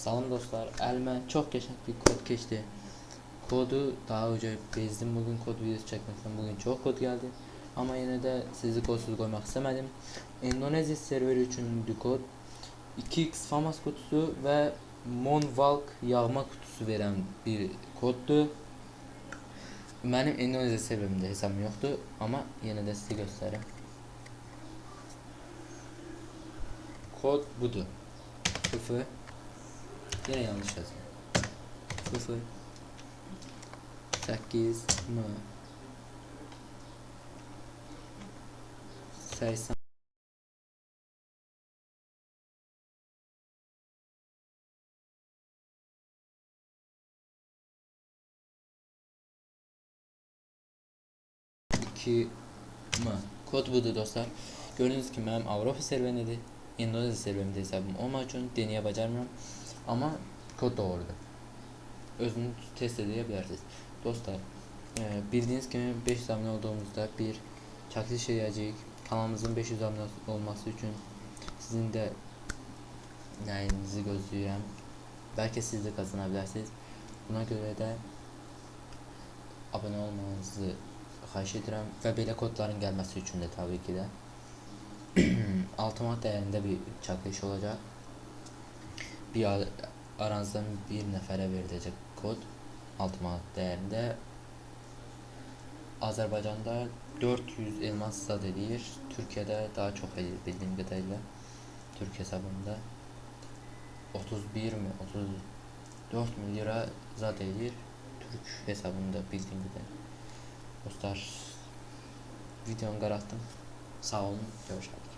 Salam dostlar, elime çok geçen bir kod geçti. Kodu daha önce bezdim bugün kod videosu çekmekten bugün çok kod geldi. Ama yine de sizi kodsuz koymak istemedim. Endonezya serveri için bir kod. 2x famas kutusu ve Monvalk yağma kutusu veren bir koddu. Benim Endonezya serverimde hesabım yoktu ama yine de size göstereyim. Kod budur. 0 Yine yanlış yazdım. 0 8 M 80 2 M Kod budur dostlar. Gördüğünüz gibi benim Avrupa serverindedir. Endonezya serverimde hesabım olmadığı için deneye bacarmıyorum. Ama kod doğrudur. Özünü test edebilirsiniz. Dostlar, e, bildiğiniz gibi 500 abone olduğumuzda bir çakılış yayacağız. Kanalımızın 500 abone olması için sizin de yayınınızı gözlüyorum. Belki siz de kazanabilirsiniz. Buna göre de abone olmanızı xahiş edirəm və belə kodların gəlməsi üçün də tabii ki də 6 manat dəyərində bir çakılış olacaq. Bir ar- aranızdan bir nəfərə veriləcək kod 6 manat dəyərində. Azərbaycanda 400 elmas zad edir. Türkiyədə daha çox edir bildiyim qədərilə. Türk hesabında 31 mi 34 mi lira zad edir. Türk hesabında bildiyim qədərilə. Dostlar videomu qarattım. Sağ olun. Görüşürüz.